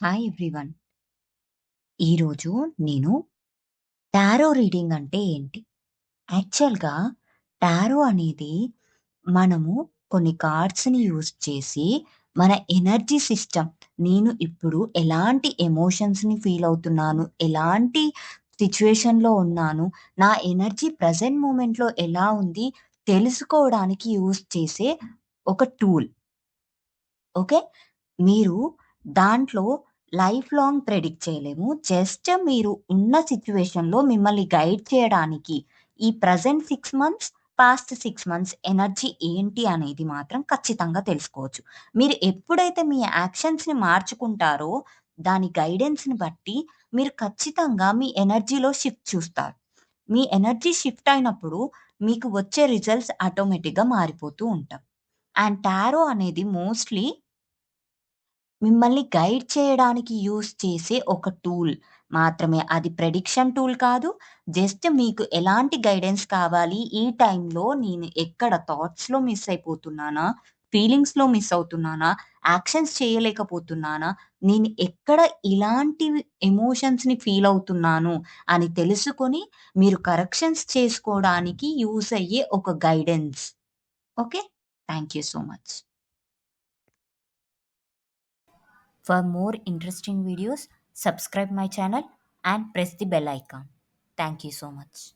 Hi everyone. ఈరోజు నేను tarot reading అంటే ఏంటి? యాక్చువల్‌గా టారో అనేది మనము కొన్ని కార్డ్స్‌ని యూజ్ చేసి మన ఎనర్జీ సిస్టమ్ నేను ఇప్పుడు ఎలాంటి ఎమోషన్స్‌ని ఫీల్ అవుతున్నాను, ఎలాంటి సిచ్యువేషన్లో ఉన్నాను, నా ఎనర్జీ ప్రెజెంట్ మూమెంట్‌లో ఎలా ఉంది తెలుసుకోవడానికి యూజ్ చేసే ఒక టూల్. ఓకే. మీరు దాంట్లో లైఫ్ లాంగ్ ప్రెడిక్ట్ చేయలేము. జస్ట్ మీరు ఉన్న సిచ్యువేషన్లో మిమ్మల్ని గైడ్ చేయడానికి ఈ present six months, past six months energy ఏంటి అనేది మాత్రం ఖచ్చితంగా తెలుసుకోవచ్చు. మీరు ఎప్పుడైతే మీ యాక్షన్స్‌ని మార్చుకుంటారో దాని గైడెన్స్‌ని బట్టి మీరు ఖచ్చితంగా మీ ఎనర్జీలో షిఫ్ట్ చూస్తారు. మీ ఎనర్జీ షిఫ్ట్ అయినప్పుడు మీకు వచ్చే రిజల్ట్స్ ఆటోమేటిక్‌గా మారిపోతూ ఉంటాం అండ్ టారో అనేది మోస్ట్‌లీ మిమ్మల్ని గైడ్ చేయడానికి యూజ్ చేసే ఒక టూల్ మాత్రమే. అది ప్రెడిక్షన్ టూల్ కాదు. జస్ట్ మీకు ఎలాంటి గైడెన్స్ కావాలి, ఈ టైంలో నేను ఎక్కడ థాట్స్‌లో మిస్ అయిపోతున్నానా, ఫీలింగ్స్‌లో మిస్ అవుతున్నానా, యాక్షన్స్ చేయలేకపోతున్నానా, నేను ఎక్కడ ఇలాంటి ఎమోషన్స్‌ని ఫీల్ అవుతున్నాను అని తెలుసుకొని మీరు కరెక్షన్స్ చేసుకోవడానికి యూజ్ అయ్యే ఒక guidance. Okay. Thank you so much. For more interesting videos, subscribe my channel and press the bell icon. Thank you so much.